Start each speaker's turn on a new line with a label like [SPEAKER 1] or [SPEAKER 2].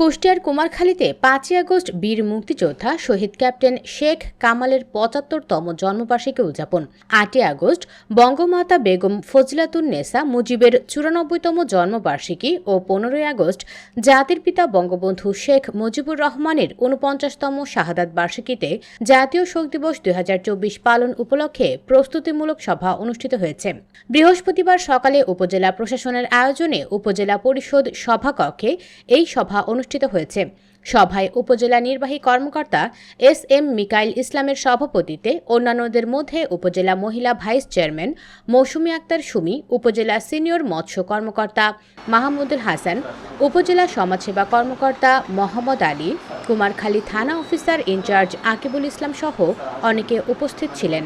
[SPEAKER 1] কুষ্টিয়ার কুমারখালীতে পাঁচই আগস্ট বীর মুক্তিযোদ্ধা শহীদ ক্যাপ্টেন শেখ কামালের পঁচাত্তরতম জন্মবার্ষিকী উদযাপন। আটই আগস্ট বঙ্গমাতা বেগম ফজলাতুন নেসা মুজিবের চুরানব্বইতম জন্মবার্ষিকী ও পনেরোই আগস্ট জাতির পিতা বঙ্গবন্ধু শেখ মুজিবুর রহমানের উনপঞ্চাশতম শাহাদাত বার্ষিকীতে জাতীয় শোক দিবস দুই হাজার চব্বিশ পালন উপলক্ষে প্রস্তুতিমূলক সভা অনুষ্ঠিত হয়েছে। বৃহস্পতিবার সকালে উপজেলা প্রশাসনের আয়োজনে উপজেলা পরিষদ সভাকক্ষে এই সভা অনুষ্ঠিত হয়েছে। সভায় উপজেলা নির্বাহী কর্মকর্তা এস এম মিকাইল ইসলামের সভাপতিত্বে অন্যান্যদের মধ্যে উপজেলা মহিলা ভাইস চেয়ারম্যান মৌসুমী আক্তার সুমি, উপজেলা সিনিয়র মৎস্য কর্মকর্তা মাহমুদুল হাসান, উপজেলা সমাজসেবা কর্মকর্তা মোহাম্মদ আলী, কুমারখালী থানা অফিসার ইনচার্জ আকিবুল ইসলাম সহ অনেকে উপস্থিত ছিলেন।